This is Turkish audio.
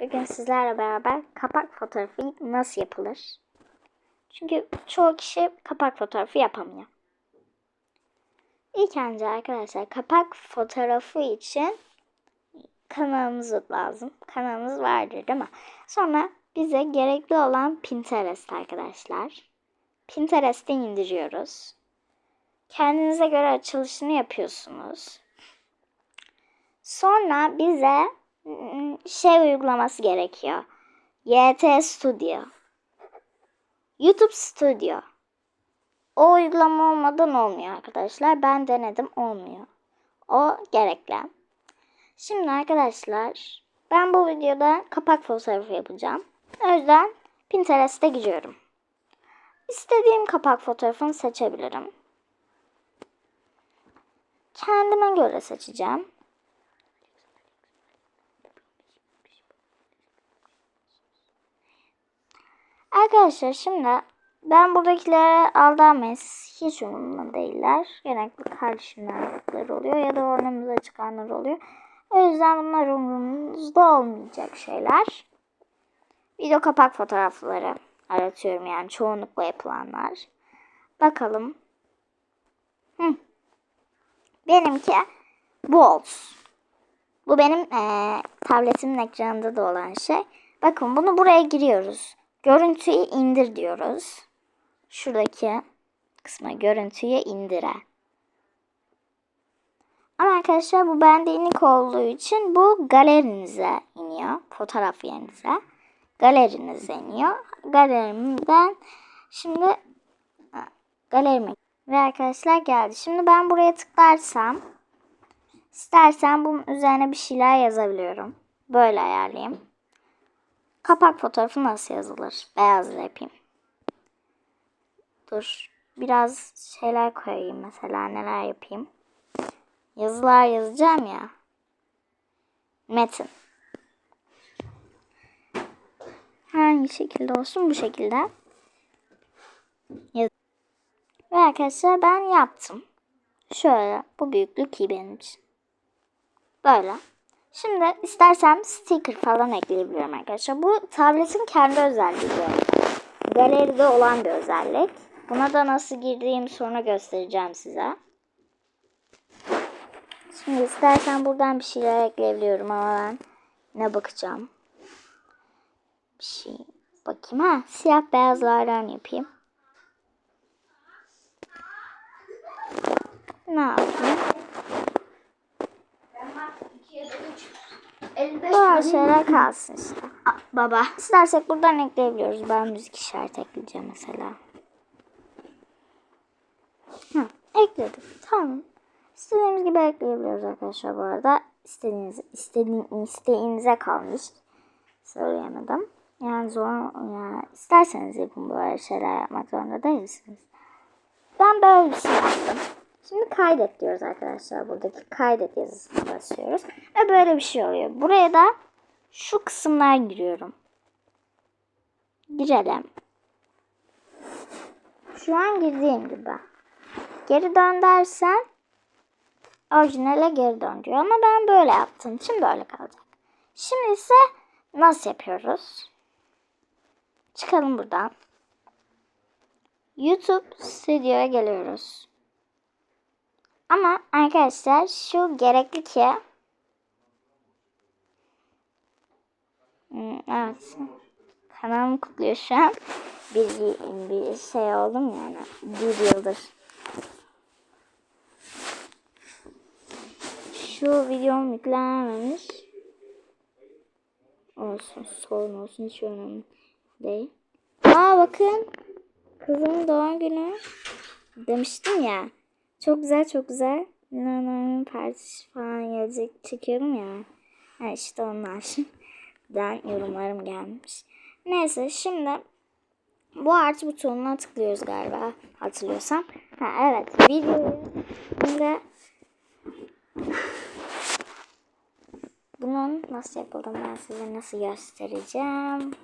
Bugün sizlerle beraber kapak fotoğrafı nasıl yapılır? Çünkü çoğu kişi kapak fotoğrafı yapamıyor. İlk önce arkadaşlar kapak fotoğrafı için kanalımız lazım. Kanalımız vardır değil mi? Sonra bize gerekli olan Pinterest arkadaşlar. Pinterest'i indiriyoruz. Kendinize göre açılışını yapıyorsunuz. Sonra bize şey uygulaması gerekiyor. YT Studio. YouTube Studio. O uygulama olmadan olmuyor arkadaşlar. Ben denedim olmuyor. O gerekli. Şimdi arkadaşlar ben bu videoda kapak fotoğrafı yapacağım. O yüzden Pinterest'e giriyorum. İstediğim kapak fotoğrafını seçebilirim. Kendime göre seçeceğim. Arkadaşlar şimdi ben buradakilere aldanmayın. Hiç umurumda değiller. Genellikle karşımdakiler oluyor ya da ornamıza çıkanlar oluyor. O yüzden bunlar umurumuzda olmayacak şeyler. Video kapak fotoğrafları aratıyorum yani çoğunlukla yapılanlar. Bakalım. Hı. Benimki olsun. Bu benim eee, tabletimin ekranında da olan şey. Bakın bunu buraya giriyoruz. Görüntüyü indir diyoruz. Şuradaki kısma görüntüyü indire. Ama arkadaşlar bu bende inik olduğu için bu galerinize iniyor. Fotoğraf yerinize. Galerinize iniyor. Galerimden şimdi galerime ve arkadaşlar geldi. Şimdi ben buraya tıklarsam istersen bunun üzerine bir şeyler yazabiliyorum. Böyle ayarlayayım. Kapak fotoğrafı nasıl yazılır? Beyazla yapayım. Dur. Biraz şeyler koyayım mesela. Neler yapayım? Yazılar yazacağım ya. Metin. Hangi şekilde olsun? Bu şekilde. Yaz Ve arkadaşlar ben yaptım. Şöyle. Bu büyüklük iyi benim için. Böyle. Şimdi istersem sticker falan ekleyebilirim arkadaşlar. Bu tabletin kendi özelliği. Galeride olan bir özellik. Buna da nasıl girdiğimi sonra göstereceğim size. Şimdi istersen buradan bir şeyler ekleyebiliyorum ama ben ne bakacağım. Bir şey bakayım ha. Siyah beyazlardan yapayım. Ne yapayım? Böyle şeyler kalsın işte. Aa, baba. İstersek buradan ekleyebiliyoruz. Ben müzik işareti ekleyeceğim mesela. Hı, ekledim. Tamam. İstediğimiz gibi ekleyebiliyoruz arkadaşlar bu arada. İstediğiniz, istediğin, isteğinize kalmış. Söyleyemedim. Yani zor, yani isterseniz yapın böyle şeyler yapmak zorunda değilsiniz. Ben böyle bir şey yaptım. Şimdi kaydet diyoruz arkadaşlar. Buradaki kaydet yazısına basıyoruz. Ve böyle bir şey oluyor. Buraya da şu kısımlar giriyorum. Girelim. Şu an girdiğim gibi. Geri dön dersen orijinale geri dön diyor. Ama ben böyle yaptığım için böyle kalacak. Şimdi ise nasıl yapıyoruz? Çıkalım buradan. YouTube Studio'ya geliyoruz. Ama arkadaşlar şu gerekli ki evet. Kanalım kutluyor şu an. Bir, bir şey oldum yani. Bir yıldır. Şu videom yüklenmemiş. Olsun sorun olsun hiç önemli değil. Aa bakın. Kızımın doğum günü. Demiştim ya. Çok güzel çok güzel. Nana'nın partisi falan gelecek çekiyorum ya. Ha işte onlar. Den yorumlarım gelmiş. Neyse şimdi bu artı butonuna tıklıyoruz galiba hatırlıyorsam. Ha evet videoyu şimdi bunun nasıl yapıldığını ben size nasıl göstereceğim.